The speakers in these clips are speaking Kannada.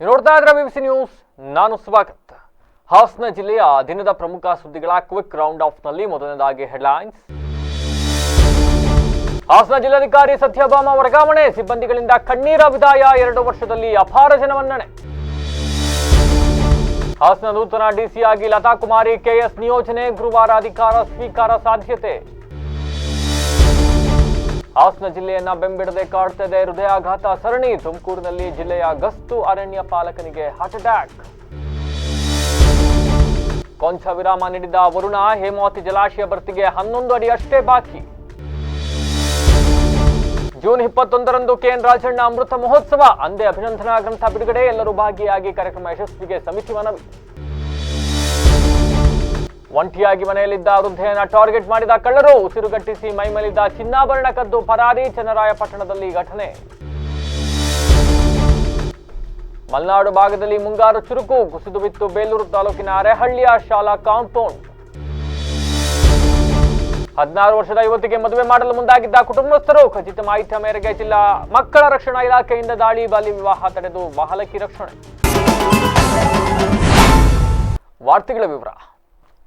ನೋಡ್ತಾ ಇದ್ರೆ ಬಿಬಿಸಿ ನ್ಯೂಸ್? ನಾನು ಸ್ವಾಗತ್ ಹಾಸನ ಜಿಲ್ಲೆಯ ದಿನದ ಪ್ರಮುಖ ಸುದ್ದಿಗಳ ಕ್ವಿಕ್ ರೌಂಡ್ ಆಫ್ನಲ್ಲಿ ಮೊದಲನೇದಾಗಿ ಹೆಡ್ಲೈನ್ಸ್. ಹಾಸನ ಜಿಲ್ಲಾಧಿಕಾರಿ ಸತ್ಯಭಾಮ ವರ್ಗಾವಣೆ, ಸಿಬ್ಬಂದಿಗಳಿಂದ ಕಣ್ಣೀರ ವಿದಾಯ ಎರಡು ವರ್ಷದಲ್ಲಿ ಅಪಾರ ಜನವನ್ನಣೆ ಹಾಸನ ನೂತನ ಡಿಸಿಯಾಗಿ ಲತಾ ಕುಮಾರಿ ಕೆಎಸ್ ನಿಯೋಜನೆ ಗುರುವಾರ ಅಧಿಕಾರ ಸ್ವೀಕಾರ ಸಾಧ್ಯತೆ. ಹಾಸನ ಜಿಲ್ಲೆಯನ್ನ ಬೆಂಬಿಡದೆ ಕಾಡ್ತದೆ ಹೃದಯಾಘಾತ ಸರಣಿ. ತುಮಕೂರಿನಲ್ಲಿ ಜಿಲ್ಲೆಯ ಗಸ್ತು ಅರಣ್ಯ ಪಾಲಕನಿಗೆ ಹಾರ್ಟ್ ಅಟ್ಯಾಕ್ ಕೊಂಚ ವಿರಾಮ ನೀಡಿದ ವರುಣ, ಹೇಮಾವತಿ ಜಲಾಶಯ ಭರ್ತಿಗೆ ಹನ್ನೊಂದು ಅಡಿ ಅಷ್ಟೇ ಬಾಕಿ. ಜೂನ್ ಇಪ್ಪತ್ತೊಂದರಂದು ಕೆಎನ್ ರಾಜಣ್ಣ ಅಮೃತ ಮಹೋತ್ಸವ. ಅಂದೇ ಅಭಿನಂದನಾ ಗ್ರಂಥ ಬಿಡುಗಡೆ, ಎಲ್ಲರೂ ಭಾಗಿಯಾಗಿ ಕಾರ್ಯಕ್ರಮ ಯಶಸ್ವಿಗೆ ಸಮಿತಿ ಮನವಿ. ಒಂಟಿಯಾಗಿ ಮನೆಯಲ್ಲಿದ್ದ ವೃದ್ಧೆಯನ್ನ ಟಾರ್ಗೆಟ್ ಮಾಡಿದ ಕಳ್ಳರು ಉಸಿರುಗಟ್ಟಿಸಿ ಮೈಮೇಲಿದ್ದ ಚಿನ್ನಾಭರಣ ಕದ್ದು ಪರಾರಿ ಚನ್ನರಾಯಪಟ್ಟಣದಲ್ಲಿ ಘಟನೆ. ಮಲ್ನಾಡು ಭಾಗದಲ್ಲಿ ಮುಂಗಾರು ಚುರುಕು, ಕುಸಿದು ಬಿತ್ತು ಬೇಲೂರು ತಾಲೂಕಿನ ಅರೆಹಳ್ಳಿಯ ಶಾಲಾ ಕಾಂಪೌಂಡ್. ಹದಿನಾರು ವರ್ಷದ ಯುವತಿಗೆ ಮದುವೆ ಮಾಡಲು ಮುಂದಾಗಿದ್ದ ಕುಟುಂಬಸ್ಥರು ಖಚಿತ ಮಾಹಿತಿಯ ಮೇರೆಗೆ ಜಿಲ್ಲಾ ಮಕ್ಕಳ ರಕ್ಷಣಾ ಇಲಾಖೆಯಿಂದ ದಾಳಿ, ಬಾಲ್ಯ ವಿವಾಹ ತಡೆದು ಬಾಲಕಿ ರಕ್ಷಣೆ. ವಾರ್ತೆಗಳ ವಿವರ.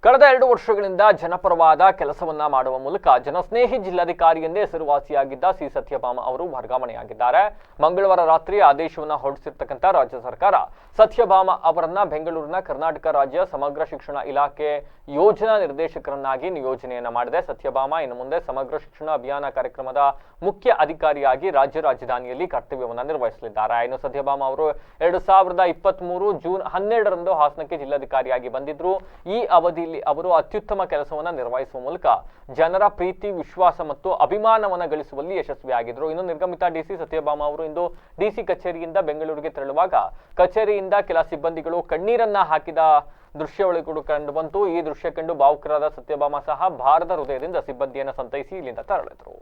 ಕಳೆದ ಎರಡು ವರ್ಷಗಳಿಂದ ಜನಪರವಾದ ಕೆಲಸವನ್ನ ಮಾಡುವ ಮೂಲಕ ಜನಸ್ನೇಹಿ ಜಿಲ್ಲಾಧಿಕಾರಿ ಎಂದೇ ಹೆಸರುವಾಸಿಯಾಗಿದ್ದ ಸಿ. ಸತ್ಯಭಾಮ ಅವರು ವರ್ಗಾವಣೆಯಾಗಿದ್ದಾರೆ. ಮಂಗಳವಾರ ರಾತ್ರಿ ಆದೇಶವನ್ನ ಹೊರಡಿಸಿರ್ತಕ್ಕಂಥ ರಾಜ್ಯ ಸರ್ಕಾರ ಸತ್ಯಭಾಮ ಅವರನ್ನ ಬೆಂಗಳೂರಿನ ಕರ್ನಾಟಕ ರಾಜ್ಯ ಸಮಗ್ರ ಶಿಕ್ಷಣ ಇಲಾಖೆ ಯೋಜನಾ ನಿರ್ದೇಶಕರನ್ನಾಗಿ ನಿಯೋಜನೆಯನ್ನ ಮಾಡಿದೆ. ಸತ್ಯಭಾಮ ಇನ್ನು ಮುಂದೆ ಸಮಗ್ರ ಶಿಕ್ಷಣ ಅಭಿಯಾನ ಕಾರ್ಯಕ್ರಮದ ಮುಖ್ಯ ಅಧಿಕಾರಿಯಾಗಿ ರಾಜ್ಯ ರಾಜಧಾನಿಯಲ್ಲಿ ಕರ್ತವ್ಯವನ್ನು ನಿರ್ವಹಿಸಲಿದ್ದಾರೆ. ಇನ್ನು ಸತ್ಯಭಾಮ ಅವರು ಎರಡು ಸಾವಿರದ ಇಪ್ಪತ್ತ್ ಜೂನ್ ಹನ್ನೆರಡರಂದು ಹಾಸನಕ್ಕೆ ಜಿಲ್ಲಾಧಿಕಾರಿಯಾಗಿ ಬಂದಿದ್ರು. ಈ ಅವಧಿಯಲ್ಲಿ ಅವರು ಅತ್ಯುತ್ತಮ ಕೆಲಸವನ್ನು ನಿರ್ವಹಿಸುವ ಮೂಲಕ ಜನರ ಪ್ರೀತಿ, ವಿಶ್ವಾಸ ಮತ್ತು ಅಭಿಮಾನವನ್ನು ಗಳಿಸುವಲ್ಲಿ ಯಶಸ್ವಿಯಾಗಿದ್ರು ಇನ್ನು ನಿರ್ಗಮಿತ ಡಿಸಿ ಸತ್ಯಭಾಮ ಅವರು ಇಂದು ಡಿಸಿ ಕಚೇರಿಯಿಂದ ಬೆಂಗಳೂರಿಗೆ ತೆರಳುವಾಗ ಕಚೇರಿಯಿಂದ ಕೆಲ ಸಿಬ್ಬಂದಿಗಳು ಕಣ್ಣೀರನ್ನ ಹಾಕಿದ ದೃಶ್ಯಾವಳಿಗಳು ಕಂಡು ಬಂತು. ಈ ದೃಶ್ಯ ಕಂಡು ಭಾವುಕರಾದ ಸತ್ಯಭಾಮ ಸಹ ಭಾರತ ಹೃದಯದಿಂದ ಸಿಬ್ಬಂದಿಯನ್ನು ಸಂತೈಸಿ ಇಲ್ಲಿಂದ ತೆರಳಿದ್ರು.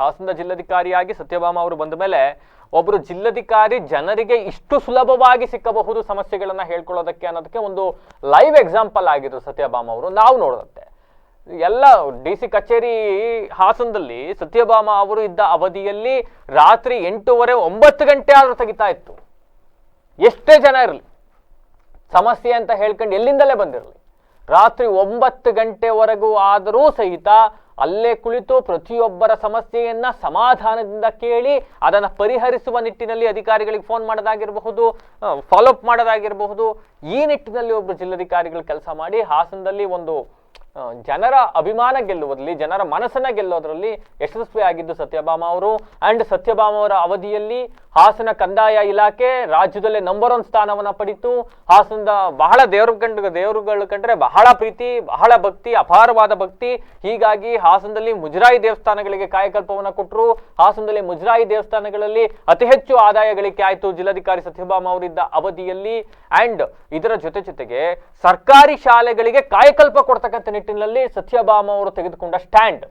ಹಾಸನದ ಜಿಲ್ಲಾಧಿಕಾರಿಯಾಗಿ ಸತ್ಯಭಾಮ ಅವರು ಬಂದ ಮೇಲೆ ಒಬ್ಬರು ಜಿಲ್ಲಾಧಿಕಾರಿ ಜನರಿಗೆ ಇಷ್ಟು ಸುಲಭವಾಗಿ ಸಿಕ್ಕಬಹುದು ಸಮಸ್ಯೆಗಳನ್ನ ಹೇಳ್ಕೊಳ್ಳೋದಕ್ಕೆ ಅನ್ನೋದಕ್ಕೆ ಒಂದು ಲೈವ್ ಎಕ್ಸಾಂಪಲ್ ಆಗಿದ್ರು ಸತ್ಯಭಾಮ ಅವರು. ನಾವು ನೋಡಿದಂತೆ. ಎಲ್ಲ ಡಿ ಸಿ ಕಚೇರಿ ಹಾಸನದಲ್ಲಿ ಸತ್ಯಭಾಮ ಅವರು ಇದ್ದ ಅವಧಿಯಲ್ಲಿ ರಾತ್ರಿ ಎಂಟೂವರೆ ಒಂಬತ್ತು ಗಂಟೆ ಆದರೂ ತೆಗಿತಾ ಇತ್ತು. ಎಷ್ಟೇ ಜನ ಇರಲಿ. ಸಮಸ್ಯೆ ಅಂತ ಹೇಳ್ಕೊಂಡು ಎಲ್ಲಿಂದಲೇ ಬಂದಿರಲಿ. ರಾತ್ರಿ ಒಂಬತ್ತು ಗಂಟೆವರೆಗೂ ಆದರೂ ಸಹಿತ ಅಲ್ಲೇ ಕುಳಿತು ಪ್ರತಿಯೊಬ್ಬರ ಸಮಸ್ಯೆಯನ್ನ ಸಮಾಧಾನದಿಂದ ಕೇಳಿ ಅದನ್ನು ಪರಿಹರಿಸುವ ನಿಟ್ಟಿನಲ್ಲಿ ಅಧಿಕಾರಿಗಳಿಗೆ ಫೋನ್ ಮಾಡೋದಾಗಿರಬಹುದು ಫಾಲೋಅಪ್ ಮಾಡೋದಾಗಿರಬಹುದು. ಈ ನಿಟ್ಟಿನಲ್ಲಿ ಒಬ್ಬರು ಜಿಲ್ಲಾಧಿಕಾರಿಗಳು ಕೆಲಸ ಮಾಡಿ ಹಾಸನದಲ್ಲಿ ಒಂದು ಜನರ ಅಭಿಮಾನ ಗೆಲ್ಲುವುದರಲ್ಲಿ, ಜನರ ಮನಸ್ಸನ್ನ ಗೆಲ್ಲೋದ್ರಲ್ಲಿ ಯಶಸ್ವಿ ಆಗಿದ್ದು ಸತ್ಯಭಾಮ ಅವರು. ಅಂಡ್ ಸತ್ಯಭಾಮ ಅವರ ಅವಧಿಯಲ್ಲಿ ಹಾಸನ ಕಂದಾಯ ಇಲಾಖೆ ರಾಜ್ಯದಲ್ಲೇ ನಂಬರ್ ಒನ್ ಸ್ಥಾನವನ್ನ ಪಡಿತು. ಹಾಸನದ ಬಹಳ ದೇವರು ಕಂಡು, ದೇವರುಗಳು ಕಂಡ್ರೆ ಬಹಳ ಪ್ರೀತಿ, ಬಹಳ ಭಕ್ತಿ, ಅಪಾರವಾದ ಭಕ್ತಿ. ಹೀಗಾಗಿ ಹಾಸನದಲ್ಲಿ ಮುಜರಾಯಿ ದೇವಸ್ಥಾನಗಳಿಗೆ ಕಾಯಕಲ್ಪವನ್ನ ಕೊಟ್ಟರು ಹಾಸನದಲ್ಲಿ ಮುಜರಾಯಿ ದೇವಸ್ಥಾನಗಳಲ್ಲಿ ಅತಿ ಹೆಚ್ಚು ಆದಾಯ ಗಳಿಕೆ ಆಯಿತು ಜಿಲ್ಲಾಧಿಕಾರಿ ಸತ್ಯಭಾಮ ಅವರಿದ್ದ ಅವಧಿಯಲ್ಲಿ. ಅಂಡ್ ಇದರ ಜೊತೆ ಜೊತೆಗೆ ಸರ್ಕಾರಿ ಶಾಲೆಗಳಿಗೆ ಕಾಯಕಲ್ಪ ಕೊಡ್ತಕ್ಕಂಥ ನಿಟ್ಟಿನಲ್ಲಿ ಸತ್ಯಭಾಮ ಅವರು ತೆಗೆದುಕೊಂಡ ಸ್ಟ್ಯಾಂಡ್.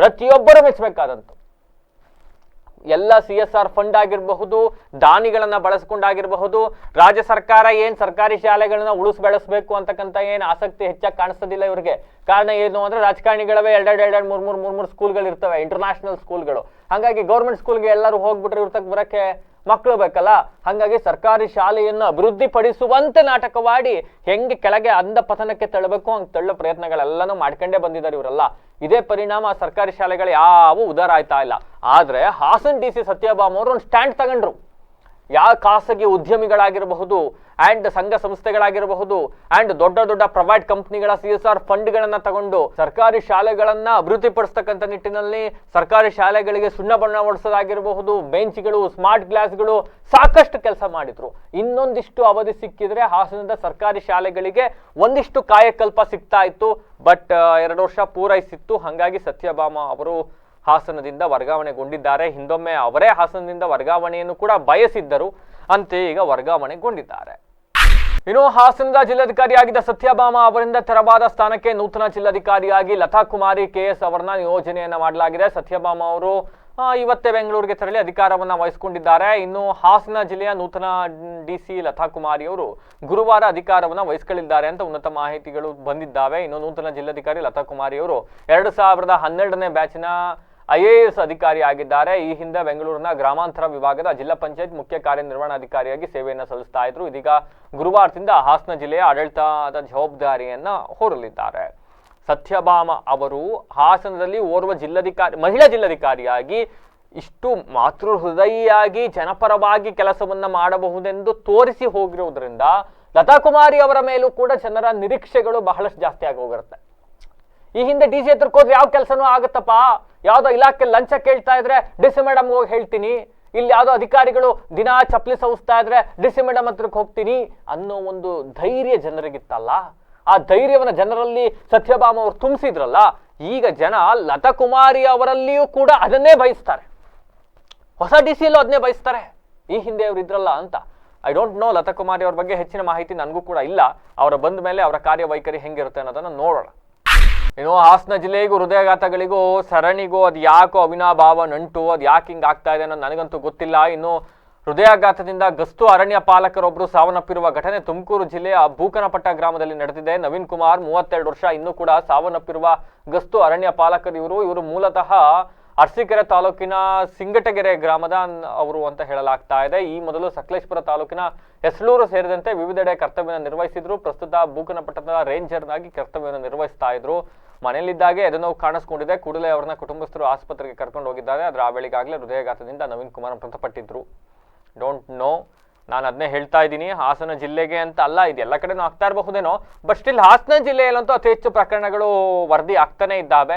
ಪ್ರತಿಯೊಬ್ಬರು ಮೆಚ್ಚಬೇಕಾದಂತು ಎಲ್ಲ ಸಿ ಎಸ್ ಆರ್ ಫಂಡ್ ಆಗಿರಬಹುದು, ದಾನಿಗಳನ್ನ ಬಳಸ್ಕೊಂಡಾಗಿರಬಹುದು, ರಾಜ್ಯ ಸರ್ಕಾರ ಏನ್ ಸರ್ಕಾರಿ ಶಾಲೆಗಳನ್ನ ಉಳಿಸ್ ಬೆಳೆಸಬೇಕು ಅಂತಕ್ಕಂಥ ಏನ್ ಆಸಕ್ತಿ ಹೆಚ್ಚಾಗಿ ಕಾಣಿಸೋದಿಲ್ಲ ಇವರಿಗೆ. ಕಾರಣ ಏನು ಅಂದ್ರೆ ರಾಜಕಾರಣಿಗಳವೇ ಎರಡೆರಡು ಎರಡೆರಡು, ಮೂರ್ ಮೂರ್ ಮೂರ್ ಮೂರ್ ಸ್ಕೂಲ್ಗಳು ಇರ್ತವೆ ಇಂಟರ್ನ್ಯಾಷನಲ್ ಸ್ಕೂಲ್ಗಳು ಹಾಗಾಗಿ ಗೌರ್ಮೆಂಟ್ ಸ್ಕೂಲ್ಗೆ ಎಲ್ಲರೂ ಹೋಗ್ಬಿಟ್ರೆ ಇವ್ರ ತಕ್ಕ ಬರಕ್ಕೆ ಮಕ್ಕಳು ಬೇಕಲ್ಲ? ಹಾಗಾಗಿ ಸರ್ಕಾರಿ ಶಾಲೆಯನ್ನು ಅಭಿವೃದ್ಧಿ ಪಡಿಸುವಂತೆ ನಾಟಕವಾಡಿ ಹೆಂಗೆ ಕೆಳಗೆ ಅಂಧ ಪತನಕ್ಕೆ ತಳ್ಳಬೇಕು ಹಂಗೆ ತಳ್ಳೋ ಪ್ರಯತ್ನಗಳೆಲ್ಲನೂ ಮಾಡ್ಕೊಂಡೇ ಬಂದಿದ್ದಾರೆ ಇವರೆಲ್ಲ. ಇದೇ ಪರಿಣಾಮ ಸರ್ಕಾರಿ ಶಾಲೆಗಳು ಯಾವ ಉದಾರ ಆಯ್ತಾ ಇಲ್ಲ. ಆದ್ರೆ ಹಾಸನ್ ಡಿ ಸಿ ಸತ್ಯಭಾಮ ಅವರು ಒಂದು ಸ್ಟ್ಯಾಂಡ್ ತಗೊಂಡ್ರು. ಯಾವ ಖಾಸಗಿ ಉದ್ಯಮಿಗಳಾಗಿರಬಹುದು ಅಂಡ್ ಸಂಘ ಸಂಸ್ಥೆಗಳಾಗಿರಬಹುದು ಅಂಡ್ ದೊಡ್ಡ ದೊಡ್ಡ ಪ್ರೈವೇಟ್ ಕಂಪ್ನಿಗಳ ಸಿ ಎಸ್ ಆರ್ ಫಂಡ್ಗಳನ್ನು ತಗೊಂಡು ಸರ್ಕಾರಿ ಶಾಲೆಗಳನ್ನ ಅಭಿವೃದ್ಧಿಪಡಿಸ್ತಕ್ಕಂಥ ನಿಟ್ಟಿನಲ್ಲಿ ಸರ್ಕಾರಿ ಶಾಲೆಗಳಿಗೆ ಸುಣ್ಣ ಬಣ್ಣ ಹೊಡಿಸೋದಾಗಿರಬಹುದು, ಬೆಂಚ್ಗಳು ಸ್ಮಾರ್ಟ್ ಗ್ಲಾಸ್ಗಳು ಸಾಕಷ್ಟು ಕೆಲಸ ಮಾಡಿದ್ರು. ಇನ್ನೊಂದಿಷ್ಟು ಅವಧಿ ಸಿಕ್ಕಿದ್ರೆ ಹಾಸನದ ಸರ್ಕಾರಿ ಶಾಲೆಗಳಿಗೆ ಒಂದಿಷ್ಟು ಕಾಯಕಲ್ಪ ಸಿಗ್ತಾ ಇತ್ತು ಬಟ್ ಎರಡು ವರ್ಷ ಪೂರೈಸಿತ್ತು. ಹಾಗಾಗಿ ಸತ್ಯಭಾಮ ಅವರು ಹಾಸನದಿಂದ ವರ್ಗಾವಣೆಗೊಂಡಿದ್ದಾರೆ. ಹಿಂದೊಮ್ಮೆ ಅವರೇ ಹಾಸನದಿಂದ ವರ್ಗಾವಣೆಯನ್ನು ಕೂಡ ಬಯಸಿದ್ದರು. ಅಂತೆಯೇ ಈಗ ವರ್ಗಾವಣೆಗೊಂಡಿದ್ದಾರೆ. ಇನ್ನು ಹಾಸನದ ಜಿಲ್ಲಾಧಿಕಾರಿಯಾಗಿದ್ದ ಸತ್ಯಭಾಮ ಅವರಿಂದ ತೆರವಾದ ಸ್ಥಾನಕ್ಕೆ ನೂತನ ಜಿಲ್ಲಾಧಿಕಾರಿಯಾಗಿ ಲತಾ ಕುಮಾರಿ ಕೆಎಸ್ ಅವರನ್ನ ನಿಯೋಜನೆಯನ್ನ ಮಾಡಲಾಗಿದೆ. ಸತ್ಯಭಾಮ ಅವರು ಇವತ್ತೇ ಬೆಂಗಳೂರಿಗೆ ತೆರಳಿ ಅಧಿಕಾರವನ್ನು ವಹಿಸಿಕೊಂಡಿದ್ದಾರೆ. ಇನ್ನು ಹಾಸನ ಜಿಲ್ಲೆಯ ನೂತನ ಡಿ ಸಿ ಲತಾ ಕುಮಾರಿ ಅವರು ಗುರುವಾರ ಅಧಿಕಾರವನ್ನು ವಹಿಸಿಕೊಳ್ಳಿದ್ದಾರೆ ಅಂತ ಉನ್ನತ ಮಾಹಿತಿಗಳು ಬಂದಿದ್ದಾವೆ. ಇನ್ನು ನೂತನ ಜಿಲ್ಲಾಧಿಕಾರಿ ಲತಾ ಕುಮಾರಿ ಅವರು ಎರಡು ಸಾವಿರದ ಹನ್ನೆರಡನೇ ಬ್ಯಾಚಿನ ಐ ಎ ಎಸ್ ಅಧಿಕಾರಿ ಆಗಿದ್ದಾರೆ. ಈ ಹಿಂದೆ ಬೆಂಗಳೂರಿನ ಗ್ರಾಮಾಂತರ ವಿಭಾಗದ ಜಿಲ್ಲಾ ಪಂಚಾಯತ್ ಮುಖ್ಯ ಕಾರ್ಯನಿರ್ವಹಣಾಧಿಕಾರಿಯಾಗಿ ಸೇವೆಯನ್ನು ಸಲ್ಲಿಸ್ತಾ ಇದ್ರು. ಇದೀಗ ಗುರುವಾರದಿಂದ ಹಾಸನ ಜಿಲ್ಲೆಯ ಆಡಳಿತದ ಜವಾಬ್ದಾರಿಯನ್ನ ಹೊರಲಿದ್ದಾರೆ. ಸತ್ಯಭಾಮ ಅವರು ಹಾಸನದಲ್ಲಿ ಓರ್ವ ಜಿಲ್ಲಾಧಿಕಾರಿ, ಮಹಿಳಾ ಜಿಲ್ಲಾಧಿಕಾರಿಯಾಗಿ ಇಷ್ಟು ಮಾತೃ ಹೃದಯಿಯಾಗಿ ಜನಪರವಾಗಿ ಕೆಲಸವನ್ನ ಮಾಡಬಹುದೆಂದು ತೋರಿಸಿ ಹೋಗಿರುವುದರಿಂದ ಲತಾ ಕುಮಾರಿ ಅವರ ಮೇಲೂ ಕೂಡ ಜನರ ನಿರೀಕ್ಷೆಗಳು ಬಹಳಷ್ಟು ಜಾಸ್ತಿ ಆಗಿ ಹೋಗಿರುತ್ತೆ. ಈ ಹಿಂದೆ ಡಿ ಸಿ ಹತ್ರಕ್ಕೆ ಯಾವ ಕೆಲಸನೂ ಆಗುತ್ತಪ್ಪ? ಯಾವ್ದೋ ಇಲಾಖೆ ಲಂಚ ಕೇಳ್ತಾ ಇದ್ರೆ ಡಿ ಸಿ ಮೇಡಮ್ ಹೋಗಿ ಹೇಳ್ತೀನಿ. ಇಲ್ಲಿ ಯಾವುದೋ ಅಧಿಕಾರಿಗಳು ದಿನ ಚಪ್ಪಲಿ ಸವಿಸ್ತಾ ಇದ್ರೆ ಡಿ ಸಿ ಮೇಡಮ್ ಹತ್ರಕ್ಕೆ ಹೋಗ್ತೀನಿ ಅನ್ನೋ ಒಂದು ಧೈರ್ಯ ಜನರಿಗಿತ್ತಲ್ಲ? ಆ ಧೈರ್ಯವನ್ನ ಜನರಲ್ಲಿ ಸತ್ಯಭಾಮ ಅವರು ತುಂಬಿಸಿದ್ರಲ್ಲ, ಈಗ ಜನ ಲತಾ ಕುಮಾರಿ ಅವರಲ್ಲಿಯೂ ಕೂಡ ಅದನ್ನೇ ಬಯಸ್ತಾರೆ. ಹೊಸ ಡಿ ಸಿಯಲ್ಲೂ ಅದನ್ನೇ ಬಯಸ್ತಾರೆ. ಈ ಹಿಂದೆ ಅವರು ಇದ್ರಲ್ಲ ಅಂತ. I don't know Latha Kumari ಅವ್ರ ಬಗ್ಗೆ ಹೆಚ್ಚಿನ ಮಾಹಿತಿ ನನಗೂ ಕೂಡ ಇಲ್ಲ. ಅವರ ಬಂದ ಮೇಲೆ ಅವರ ಕಾರ್ಯವೈಖರಿ ಹೆಂಗಿರುತ್ತೆ ಅನ್ನೋದನ್ನು ನೋಡೋಣ. ಇನ್ನು ಹಾಸನ ಜಿಲ್ಲೆಗೂ ಹೃದಯಾಘಾತಗಳಿಗೂ ಸರಣಿಗೂ ಅದು ಯಾಕೋ ಅವಿನಾಭಾವ ನಂಟು, ಅದು ಯಾಕೆ ಹಿಂಗೆ ಆಗ್ತಾ ಇದೆ ಅನ್ನೋದು ನನಗಂತೂ ಗೊತ್ತಿಲ್ಲ. ಇನ್ನು ಹೃದಯಾಘಾತದಿಂದ ಗಸ್ತು ಅರಣ್ಯ ಪಾಲಕರೊಬ್ಬರು ಸಾವನ್ನಪ್ಪಿರುವ ಘಟನೆ ತುಮಕೂರು ಜಿಲ್ಲೆಯ ಭೂಕನಪಟ್ಟ ಗ್ರಾಮದಲ್ಲಿ ನಡೆದಿದೆ. ನವೀನ್ ಕುಮಾರ್ ಮೂವತ್ತೆರಡು ವರ್ಷ, ಇನ್ನೂ ಕೂಡ ಸಾವನ್ನಪ್ಪಿರುವ ಗಸ್ತು ಅರಣ್ಯ ಪಾಲಕರು ಇವರು. ಇವರು ಮೂಲತಃ ಅರಸೀಕೆರೆ ತಾಲೂಕಿನ ಸಿಂಗಟಗೆರೆ ಗ್ರಾಮದ ಅವರು ಅಂತ ಹೇಳಲಾಗ್ತಾ ಇದೆ. ಈ ಮೊದಲು ಸಕಲೇಶ್ಪುರ ತಾಲೂಕಿನ ಹೆಸಳೂರು ಸೇರಿದಂತೆ ವಿವಿಧೆಡೆ ಕರ್ತವ್ಯವನ್ನು ನಿರ್ವಹಿಸಿದ್ರು. ಪ್ರಸ್ತುತ ಬೂಕನಪಟ್ಟಣದ ರೇಂಜರ್ನಾಗಿ ಕರ್ತವ್ಯವನ್ನು ನಿರ್ವಹಿಸ್ತಾ ಇದ್ರು. ಮನೆಯಲ್ಲಿದ್ದಾಗೆ ಎದೆನೋವು ಕಾಣಿಸ್ಕೊಂಡಿದೆ. ಕೂಡಲೇ ಅವರನ್ನ ಕುಟುಂಬಸ್ಥರು ಆಸ್ಪತ್ರೆಗೆ ಕರ್ಕೊಂಡು ಹೋಗಿದ್ದಾರೆ. ಅದರ ಆ ಬೆಳಿಗಾಗಲೇ ಹೃದಯಘಾತದಿಂದ ನವೀನ್ ಕುಮಾರ್ ಮೃತಪಟ್ಟಿದ್ರು. ಡೋಂಟ್ ನೋ ನಾನು ಅದನ್ನೇ ಹೇಳ್ತಾ ಇದ್ದೀನಿ. ಹಾಸನ ಜಿಲ್ಲೆಗೆ ಅಂತ ಅಲ್ಲ, ಇದು ಎಲ್ಲ ಕಡೆನೂ ಆಗ್ತಾ ಇರಬಹುದೇನೋ. ಬಟ್ ಸ್ಟಿಲ್ ಹಾಸನ ಜಿಲ್ಲೆಯಲ್ಲಂತೂ ಅತಿ ಹೆಚ್ಚು ಪ್ರಕರಣಗಳು ವರದಿ ಆಗ್ತಾನೆ ಇದ್ದಾವೆ.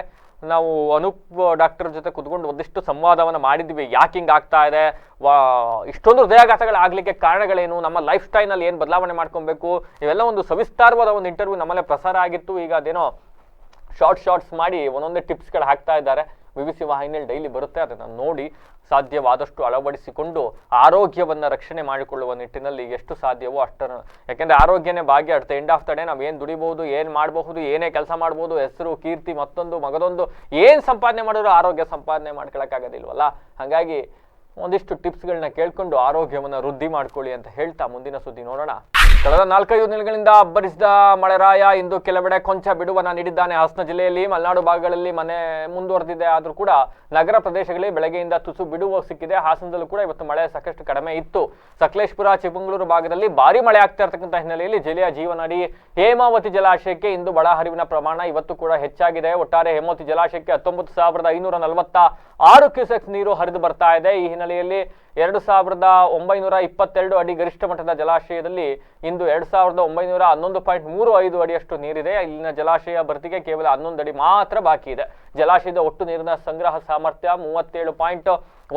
ನಾವು ಅನೂಪ್ ಡಾಕ್ಟರ್ ಜೊತೆ ಕುತ್ಕೊಂಡು ಒಂದಿಷ್ಟು ಸಂವಾದವನ್ನು ಮಾಡಿದ್ವಿ. ಯಾಕೆ ಹಿಂಗೆ ಆಗ್ತಾ ಇದೆ? ವಾ, ಇಷ್ಟೊಂದು ಹೃದಯಾಘಾತಗಳಾಗಲಿಕ್ಕೆ ಕಾರಣಗಳೇನು? ನಮ್ಮ ಲೈಫ್ ಸ್ಟೈಲ್ನಲ್ಲಿ ಏನು ಬದಲಾವಣೆ ಮಾಡ್ಕೊಬೇಕು? ಇವೆಲ್ಲ ಒಂದು ಸವಿಸ್ತಾರವಾದ ಒಂದು ಇಂಟರ್ವ್ಯೂ ನಮ್ಮಲ್ಲೇ ಪ್ರಸಾರ ಆಗಿತ್ತು. ಈಗ ಅದೇನೋ ಶಾರ್ಟ್ ಶಾರ್ಟ್ಸ್ ಮಾಡಿ ಒಂದೊಂದೇ ಟಿಪ್ಸ್ಗಳು ಹಾಕ್ತಾ ಇದ್ದಾರೆ. ಬಿ ಸಿ ವಾಹಿನಿಯಲ್ಲಿ ಡೈಲಿ ಬರುತ್ತೆ. ಅದನ್ನು ನೋಡಿ ಸಾಧ್ಯವಾದಷ್ಟು ಅಳವಡಿಸಿಕೊಂಡು ಆರೋಗ್ಯವನ್ನು ರಕ್ಷಣೆ ಮಾಡಿಕೊಳ್ಳುವ ನಿಟ್ಟಿನಲ್ಲಿ ಎಷ್ಟು ಸಾಧ್ಯವೋ ಅಷ್ಟನ್ನು. ಯಾಕೆಂದರೆ ಆರೋಗ್ಯನೇ ಭಾಗ್ಯ at end of the day ನಾವು ಏನು ದುಡಿಬಹುದು, ಏನು ಮಾಡಬಹುದು, ಏನೇ ಕೆಲಸ ಮಾಡ್ಬೋದು, ಹೆಸರು, ಕೀರ್ತಿ, ಮತ್ತೊಂದು, ಮಗದೊಂದು, ಏನು ಸಂಪಾದನೆ ಮಾಡಿದ್ರು ಆರೋಗ್ಯ ಸಂಪಾದನೆ ಮಾಡ್ಕೊಳ್ಳೋಕ್ಕಾಗೋದಿಲ್ವಲ್ಲ ಹಾಗಾಗಿ ಒಂದಿಷ್ಟು ಟಿಪ್ಸ್ಗಳನ್ನ ಕೇಳಿಕೊಂಡು ಆರೋಗ್ಯವನ್ನು ವೃದ್ಧಿ ಮಾಡ್ಕೊಳ್ಳಿ ಅಂತ ಹೇಳ್ತಾ ಮುಂದಿನ ಸುದ್ದಿ ನೋಡೋಣ. ಕಳೆದ ನಾಲ್ಕೈದು ದಿನಗಳಿಂದ ಅಬ್ಬರಿಸಿದ ಮಳೆರಾಯ ಇಂದು ಕೆಲವೆಡೆ ಕೊಂಚ ಬಿಡುವನ್ನ ನೀಡಿದ್ದಾನೆ. ಹಾಸನ ಜಿಲ್ಲೆಯಲ್ಲಿ, ಮಲೆನಾಡು ಭಾಗಗಳಲ್ಲಿ ಮನೆ ಮುಂದುವರೆದಿದೆ. ಆದರೂ ಕೂಡ ನಗರ ಪ್ರದೇಶಗಳಲ್ಲಿ ಬೆಳಗ್ಗೆಯಿಂದ ತುಸು ಬಿಡುವು ಸಿಕ್ಕಿದೆ. ಹಾಸನದಲ್ಲೂ ಕೂಡ ಇವತ್ತು ಮಳೆ ಸಾಕಷ್ಟು ಕಡಿಮೆ ಇತ್ತು. ಸಕಲೇಶ್ಪುರ, ಚಿಕ್ಕಮಗಳೂರು ಭಾಗದಲ್ಲಿ ಭಾರಿ ಮಳೆ ಆಗ್ತಾ ಇರತಕ್ಕಂಥ ಹಿನ್ನೆಲೆಯಲ್ಲಿ ಜಿಲ್ಲೆಯ ಜೀವನಾಡಿ ಹೇಮಾವತಿ ಜಲಾಶಯಕ್ಕೆ ಇಂದು ಒಳಹರಿವಿನ ಪ್ರಮಾಣ ಇವತ್ತು ಕೂಡ ಹೆಚ್ಚಾಗಿದೆ. ಒಟ್ಟಾರೆ ಹೇಮಾವತಿ ಜಲಾಶಯಕ್ಕೆ ಹತ್ತೊಂಬತ್ತು ಸಾವಿರದ ಐನೂರ ನಲವತ್ತ ಆರು ಕ್ಯೂಸೆಕ್ಸ್ ನೀರು ಹರಿದು ಬರ್ತಾ ಇದೆ. ಈ ಹಿನ್ನೆಲೆಯಲ್ಲಿ ಎರಡು ಸಾವಿರದ ಒಂಬೈನೂರ ಇಪ್ಪತ್ತೆರಡು ಅಡಿ ಗರಿಷ್ಠ ಮಟ್ಟದ ಜಲಾಶಯದಲ್ಲಿ ಇಂದು ಎರಡು ಸಾವಿರದ ಒಂಬೈನೂರ ಹನ್ನೊಂದು ಪಾಯಿಂಟ್ ಮೂರು ಐದು ಅಡಿಯಷ್ಟು ನೀರಿದೆ. ಇಲ್ಲಿನ ಜಲಾಶಯ ಭರ್ತಿಗೆ ಕೇವಲ ಹನ್ನೊಂದು ಅಡಿ ಮಾತ್ರ ಬಾಕಿ ಇದೆ. ಜಲಾಶಯದ ಒಟ್ಟು ನೀರಿನ ಸಂಗ್ರಹ ಸಾಮರ್ಥ್ಯ ಮೂವತ್ತೇಳು ಪಾಯಿಂಟ್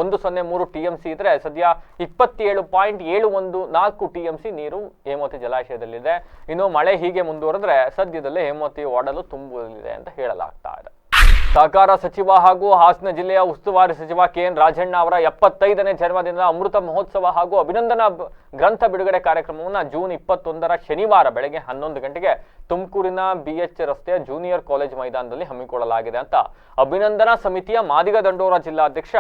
ಒಂದು ಸೊನ್ನೆ ಮೂರು ಟಿ ಎಂ ಸಿ ಇದ್ರೆ ಸದ್ಯ ಇಪ್ಪತ್ತೇಳು ಪಾಯಿಂಟ್ ಏಳು ಒಂದು ನಾಲ್ಕು ಟಿ ಎಂ ಸಿ ನೀರು ಹೇಮಾವತಿ ಜಲಾಶಯದಲ್ಲಿದೆ. ಇನ್ನು ಮಳೆ ಹೀಗೆ ಮುಂದುವರೆದ್ರೆ ಸದ್ಯದಲ್ಲೇ ಹೇಮಾವತಿ ಒಡಲು ತುಂಬಲಿದೆ ಅಂತ ಹೇಳಲಾಗ್ತಾ ಇದೆ. ಸಹಕಾರ ಸಚಿವ ಹಾಗೂ ಹಾಸನ ಜಿಲ್ಲೆಯ ಉಸ್ತುವಾರಿ ಸಚಿವ ಕೆ ಎನ್ ರಾಜಣ್ಣ ಅವರ ಎಪ್ಪತ್ತೈದನೇ ಜನ್ಮದಿನದ ಅಮೃತ ಮಹೋತ್ಸವ ಹಾಗೂ ಅಭಿನಂದನಾ ಗ್ರಂಥ ಬಿಡುಗಡೆ ಕಾರ್ಯಕ್ರಮವನ್ನು ಜೂನ್ ಇಪ್ಪತ್ತೊಂದರ ಶನಿವಾರ ಬೆಳಗ್ಗೆ ಹನ್ನೊಂದು ಗಂಟೆಗೆ ತುಮಕೂರಿನ ಬಿ ಎಚ್ ರಸ್ತೆಯ ಜೂನಿಯರ್ ಕಾಲೇಜ್ ಮೈದಾನದಲ್ಲಿ ಹಮ್ಮಿಕೊಳ್ಳಲಾಗಿದೆ ಅಂತ. ಅಭಿನಂದನಾ ಸಮಿತಿಯ ಮಾದಿಗ ದಂಡೋರ ಜಿಲ್ಲಾಧ್ಯಕ್ಷ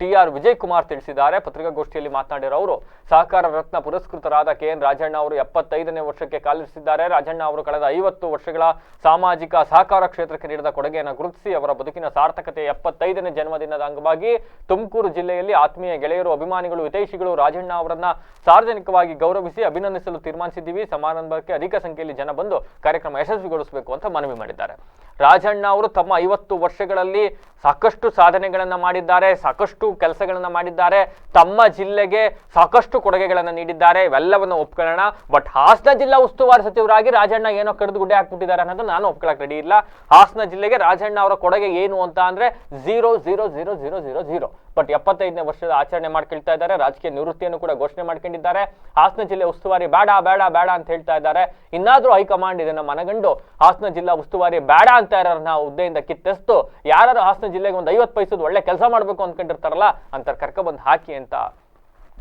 ಟಿ ಆರ್ ವಿಜಯ್ ಕುಮಾರ್ ತಿಳಿಸಿದ್ದಾರೆ. ಪತ್ರಿಕಾಗೋಷ್ಠಿಯಲ್ಲಿ ಮಾತನಾಡಿರೋ ಅವರು, ಸಹಕಾರ ರತ್ನ ಪುರಸ್ಕೃತರಾದ ಕೆ ಎನ್ ರಾಜಣ್ಣ ಅವರು ಎಪ್ಪತ್ತೈದನೇ ವರ್ಷಕ್ಕೆ ಕಾಲಿರಿಸಿದ್ದಾರೆ. ರಾಜಣ್ಣ ಅವರು ಕಳೆದ ಐವತ್ತು ವರ್ಷಗಳ ಸಾಮಾಜಿಕ ಸಹಕಾರ ಕ್ಷೇತ್ರಕ್ಕೆ ನೀಡಿದ ಕೊಡುಗೆಯನ್ನು ಗುರುತಿಸಿ ಅವರ ಬದುಕಿನ ಸಾರ್ಥಕತೆ ಎಪ್ಪತ್ತೈದನೇ ಜನ್ಮದಿನದ ಅಂಗವಾಗಿ ತುಮಕೂರು ಜಿಲ್ಲೆಯಲ್ಲಿ ಆತ್ಮೀಯ ಗೆಳೆಯರು, ಅಭಿಮಾನಿಗಳು, ಹಿತೈಷಿಗಳು ರಾಜಣ್ಣ ಅವರನ್ನ ಸಾರ್ವಜನಿಕವಾಗಿ ಗೌರವಿಸಿ ಅಭಿನಂದಿಸಲು ತೀರ್ಮಾನಿಸಿದ್ದೀವಿ. ಸಮಾರಂಭಕ್ಕೆ ಅಧಿಕ ಸಂಖ್ಯೆಯಲ್ಲಿ ಜನ ಬಂದು ಕಾರ್ಯಕ್ರಮ ಯಶಸ್ವಿಗೊಳಿಸಬೇಕು ಅಂತ ಮನವಿ ಮಾಡಿದ್ದಾರೆ. ರಾಜಣ್ಣ ಅವರು ತಮ್ಮ ಐವತ್ತು ವರ್ಷಗಳಲ್ಲಿ ಸಾಕಷ್ಟು ಸಾಧನೆಗಳನ್ನು ಮಾಡಿದ್ದಾರೆ. ಸಾಕಷ್ಟು ಕೆಲಸಗಳನ್ನ ಮಾಡಿದ್ದಾರೆ. ತಮ್ಮ ಜಿಲ್ಲೆಗೆ ಸಾಕಷ್ಟು ಕೊಡುಗೆಗಳನ್ನ ನೀಡಿದ್ದಾರೆ. ಇವೆಲ್ಲವನ್ನು ಒಪ್ಕೊಳ್ಳೋಣ. ಬಟ್ ಹಾಸನ ಜಿಲ್ಲಾ ಉಸ್ತುವಾರಿ ಸಚಿವರಾಗಿ ರಾಜಣ್ಣ ಏನೋ ಕಡಿದು ಗುಡ್ಡೆ ಹಾಕ್ಬಿಟ್ಟಿದ್ದಾರೆ ಅನ್ನೋದು ನಾನು ಒಪ್ಕೊಳಕ್ ರೆಡಿ ಇಲ್ಲ. ಹಾಸನ ಜಿಲ್ಲೆಗೆ ರಾಜಣ್ಣ ಅವರ ಕೊಡುಗೆ ಏನು ಅಂತ ಅಂದ್ರೆ zero zero zero zero zero zero but ಎಪ್ಪತ್ತೈದನೇ ವರ್ಷದ ಆಚರಣೆ ಮಾಡ್ಕೊಳ್ತಾ ಇದ್ದಾರೆ. ರಾಜಕೀಯ ನಿವೃತ್ತಿಯನ್ನು ಕೂಡ ಘೋಷಣೆ ಮಾಡ್ಕೊಂಡಿದ್ದಾರೆ. ಹಾಸನ ಜಿಲ್ಲೆ ಉಸ್ತುವಾರಿ ಬೇಡ ಬೇಡ ಬೇಡ ಅಂತ ಹೇಳ್ತಾ ಇದ್ದಾರೆ. ಇನ್ನಾದ್ರೂ ಹೈಕಮಾಂಡ್ ಇದನ್ನ ಮನಗಂಡು ಹಾಸನ ಜಿಲ್ಲಾ ಉಸ್ತುವಾರಿ ಬೇಡ ಅಂತ ಇರೋರನ್ನ ಹುದ್ದೆಯಿಂದ ಕಿತ್ತೆಸ್ತು ಯಾರು ಹಾಸನ ಜಿಲ್ಲೆಗೆ ಒಂದು ಐವತ್ತು ಪೈಸದ ಒಳ್ಳೆ ಕೆಲಸ ಮಾಡಬೇಕು ಅಂದ್ಕೊಂಡಿರ್ತಾರಲ್ಲ ಅಂತ ಕರ್ಕೊಬಂದು ಹಾಕಿ ಅಂತ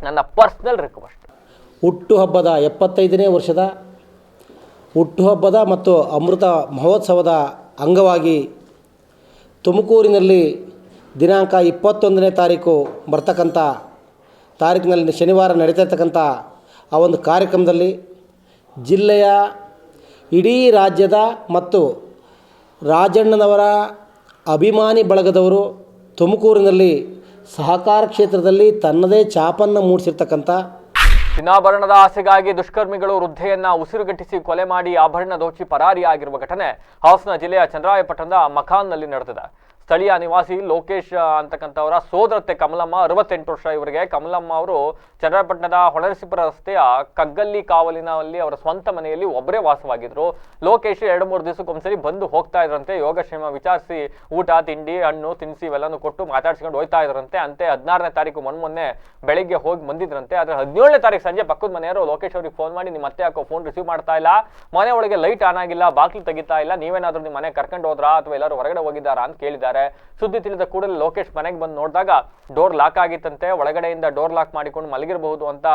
ನನ್ನ ಪರ್ಸನಲ್ ರಿಕ್ವೆಸ್ಟ್. ಹುಟ್ಟುಹಬ್ಬದ ಎಪ್ಪತ್ತೈದನೇ ವರ್ಷದ, ಹುಟ್ಟುಹಬ್ಬದ ಮತ್ತು ಅಮೃತ ಮಹೋತ್ಸವದ ಅಂಗವಾಗಿ ತುಮಕೂರಿನಲ್ಲಿ ದಿನಾಂಕ ಇಪ್ಪತ್ತೊಂದನೇ ತಾರೀಕು ಬರ್ತಕ್ಕಂಥ ತಾರೀಕಿನಲ್ಲಿ ಶನಿವಾರ ನಡೀತಾ ಆ ಒಂದು ಕಾರ್ಯಕ್ರಮದಲ್ಲಿ ಜಿಲ್ಲೆಯ ಇಡೀ ರಾಜ್ಯದ ಮತ್ತು ರಾಜಣ್ಣನವರ ಅಭಿಮಾನಿ ಬಳಗದವರು ತುಮಕೂರಿನಲ್ಲಿ ಸಹಕಾರ ಕ್ಷೇತ್ರದಲ್ಲಿ ತನ್ನದೇ ಛಾಪನ್ನು ಮೂಡಿಸಿರ್ತಕ್ಕಂಥ ಚಿನ್ನಾಭರಣದ ಆಸೆಗಾಗಿ ದುಷ್ಕರ್ಮಿಗಳು ವೃದ್ಧೆಯನ್ನ ಉಸಿರುಗಟ್ಟಿಸಿ ಕೊಲೆ ಮಾಡಿ ಆಭರಣ ದೋಚಿ ಪರಾರಿಯಾಗಿರುವ ಘಟನೆ ಹಾಸನ ಜಿಲ್ಲೆಯ ಚಂದ್ರಾಯಪಟ್ಟಣದ ಮಖಾನ್ನಲ್ಲಿ ನಡೆದಿದೆ. ಸ್ಥಳೀಯ ನಿವಾಸಿ ಲೋಕೇಶ್ ಅಂತಕ್ಕಂಥವರ ಸೋದರತ್ತೆ ಕಮಲಮ್ಮ ಅರವತ್ತೆಂಟು ವರ್ಷ ಇವರಿಗೆ. ಕಮಲಮ್ಮ ಅವರು ಚನ್ನರಪಟ್ಟಣದ ಹೊಳರಸಿಪುರ ರಸ್ತೆಯ ಕಗ್ಗಲ್ಲಿ ಕಾವಲಿನಲ್ಲಿ ಅವರ ಸ್ವಂತ ಮನೆಯಲ್ಲಿ ಒಬ್ಬರೇ ವಾಸವಾಗಿದ್ರು. ಲೋಕೇಶ್ ಎರಡು ಮೂರು ದಿವಸಕ್ಕೊಂದ್ಸರಿ ಬಂದು ಹೋಗ್ತಾ ಇದ್ರಂತೆ. ಯೋಗಕ್ಷೇಮ ವಿಚಾರಿಸಿ ಊಟ, ತಿಂಡಿ, ಹಣ್ಣು, ತಿನಿಸಿ ಇವೆಲ್ಲನೂ ಕೊಟ್ಟು ಮಾತಾಡ್ಸ್ಕೊಂಡು ಹೋಗ್ತಾ ಇದ್ರಂತೆ. ಅಂತೆ ಹದಿನಾರನೇ ತಾರೀಕು ಮೊನ್ನೆ ಬೆಳಿಗ್ಗೆ ಹೋಗಿ ಬಂದಿದ್ರಂತೆ. ಆದರೆ ಹದಿನೇಳನೇ ತಾರೀಕು ಸಂಜೆ ಪಕ್ಕದ ಮನೆಯವರು ಲೋಕೇಶ್ ಅವ್ರಿಗೆ ಫೋನ್ ಮಾಡಿ, ನಿಮ್ಮ ಮತ್ತೆ ಯಾಕೋ ಫೋನ್ ರಿಸೀವ್ ಮಾಡ್ತಾ ಇಲ್ಲ? ಮನೆ ಒಳಗೆ ಲೈಟ್ ಆನ್ ಆಗಿಲ್ಲ, ಬಾಗಿಲು ತೆಗಿತಾ ಇಲ್ಲ. ನೀವೇನಾದರೂ ನಿಮ್ಮ ಮನೆ ಕರ್ಕೊಂಡು ಹೋದ್ರಾ ಅಥವಾ ಎಲ್ಲರೂ ಹೊರಗಡೆ ಹೋಗಿದ್ದಾರಾ? ಅಂತ ಕೇಳಿದ್ದಾರೆ. ಸುದ್ದಿ ತಿಳಿದ ಕೂಡಲೇ ಲೋಕೇಶ್ ಮನೆಗೆ ಬಂದು ನೋಡಿದಾಗ ಡೋರ್ ಲಾಕ್ ಆಗಿತ್ತಂತೆ. ಒಳಗಡೆಯಿಂದ ಡೋರ್ ಲಾಕ್ ಮಾಡಿಕೊಂಡು ಮಲಗಿರಬಹುದು ಅಂತ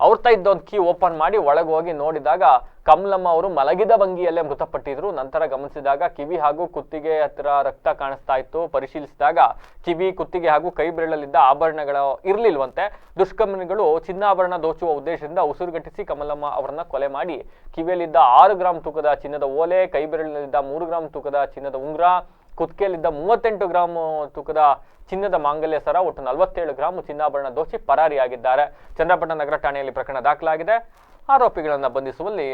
ಅವ್ರ ಇದ್ದ ಒಂದು ಕೀ ಓಪನ್ ಮಾಡಿ ಒಳಗೆ ಹೋಗಿ ನೋಡಿದಾಗ ಕಮಲಮ್ಮ ಅವರು ಮಲಗಿದ ಭಂಗಿಯಲ್ಲೇ ಮೃತಪಟ್ಟಿದ್ರು. ನಂತರ ಗಮನಿಸಿದಾಗ ಕಿವಿ ಹಾಗೂ ಕುತ್ತಿಗೆ ಹತ್ತಿರ ರಕ್ತ ಕಾಣಿಸ್ತಾ ಇತ್ತು. ಪರಿಶೀಲಿಸಿದಾಗ ಕಿವಿ, ಕುತ್ತಿಗೆ ಹಾಗೂ ಕೈ ಬೆರಳಲ್ಲಿದ್ದ ಆಭರಣಗಳು ಇರಲಿಲ್ವಂತೆ. ದುಷ್ಕರ್ಮಿಗಳು ಚಿನ್ನಾಭರಣ ದೋಚುವ ಉದ್ದೇಶದಿಂದ ಉಸಿರುಗಟ್ಟಿಸಿ ಕಮಲಮ್ಮ ಅವರನ್ನ ಕೊಲೆ ಮಾಡಿ ಕಿವಿಯಲ್ಲಿದ್ದ ಆರು ಗ್ರಾಂ ತೂಕದ ಚಿನ್ನದ ಓಲೆ, ಕೈ ಬೆರಳಿನಲ್ಲಿದ್ದ ಮೂರು ಗ್ರಾಂ ತೂಕದ ಚಿನ್ನದ ಉಂಗುರ ಕುತ್ತಿಗೆಯಲ್ಲಿದ್ದ ಮೂವತ್ತೆಂಟು ಗ್ರಾಂ ತೂಕದ ಚಿನ್ನದ ಮಾಂಗಲ್ಯ ಸರ ಒಟ್ಟು ನಲವತ್ತೇಳು ಗ್ರಾಂ ಚಿನ್ನಾಭರಣ ದೋಷಿ ಪರಾರಿಯಾಗಿದ್ದಾರೆ. ಚಂದ್ರಪಟ್ಟಣ ನಗರ ಠಾಣೆಯಲ್ಲಿ ಪ್ರಕರಣ ದಾಖಲಾಗಿದೆ. ಆರೋಪಿಗಳನ್ನು ಬಂಧಿಸುವಲ್ಲಿ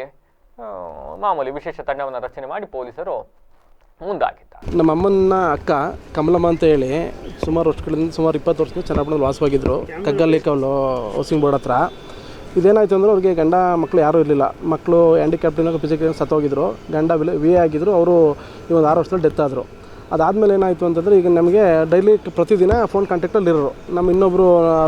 ಮಾಮೂಲಿ ವಿಶೇಷ ತಂಡವನ್ನು ರಚನೆ ಮಾಡಿ ಪೊಲೀಸರು ಮುಂದಾಗಿದ್ದಾರೆ. ನಮ್ಮ ಅಮ್ಮನ ಅಕ್ಕ ಕಮಲಮ್ಮ ಅಂತ ಹೇಳಿ ಸುಮಾರು ವರ್ಷಗಳಿಂದ, ಸುಮಾರು ಇಪ್ಪತ್ತು ವರ್ಷದಿಂದ ಚನ್ನಪಟ್ಟಣದಲ್ಲಿ ವಾಸವಾಗಿದ್ದರು ಕಗ್ಗಲ್ಲಿ ಕವಲು ಹೌಸಿಂಗ್ ಬೋರ್ಡ್ ಹತ್ರ. ಇದೇನಾಯಿತು ಅಂದರೆ ಅವ್ರಿಗೆ ಗಂಡ ಮಕ್ಕಳು ಯಾರೂ ಇರಲಿಲ್ಲ. ಮಕ್ಕಳು ಹ್ಯಾಂಡಿಕ್ಯಾಪ್ಟಿನ ಫಿಸಿಕಲ್ ಸತ್ತೋಗಿದ್ರು. ಗಂಡ ವಿ ಆಗಿದ್ರು. ಅವರು ಈ ಒಂದು ಆರು ವರ್ಷದಲ್ಲಿ ಡೆತ್ ಆದರು. ಅದಾದಮೇಲೆ ಏನಾಯಿತು ಅಂತಂದರೆ ಈಗ ನಮಗೆ ಡೈಲಿ ಪ್ರತಿದಿನ ಫೋನ್ ಕಾಂಟ್ಯಾಕ್ಟಲ್ಲಿ ಇರೋರು. ನಮ್ಮ ಇನ್ನೊಬ್ಬರು